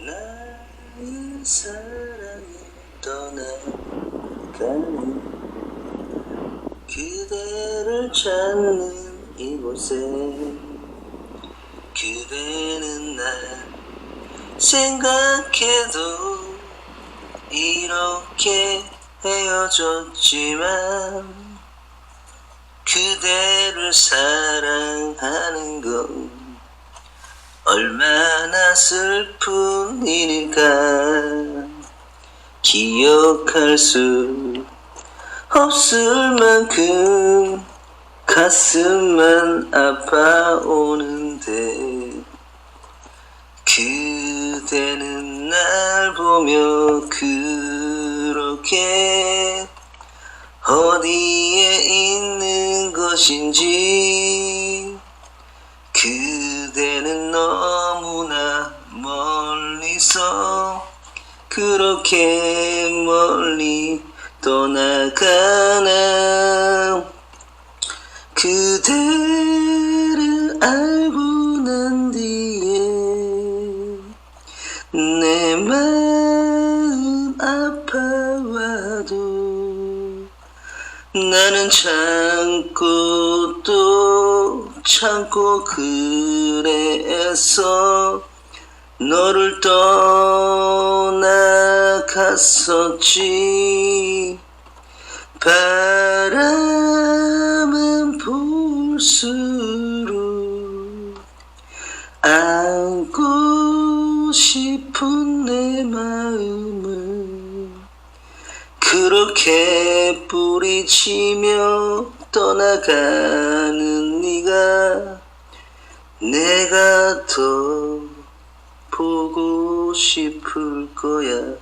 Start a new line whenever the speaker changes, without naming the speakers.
나의 사랑이 떠나가는 그대를 찾는 이곳에 그대는 날 생각해도 이렇게 헤어졌지만 그대를 사랑하는 건 얼마나 슬픈 일일까 기억할 수 없을 만큼 가슴만 아파오는데 그대는 날 보며 그렇게 어디에 있는 것인지 그대는 너무나 멀리서 그렇게 멀리 떠나가나. 그대를 알고 난 뒤에 내 마음 아파와도 나는 참고 또 참고 그래서 너를 떠나갔었지. 바람은 볼수록 안고 싶은 내 마음을 그렇게 뿌리치며 떠나가는 네가 내가 더 보고 싶을 거야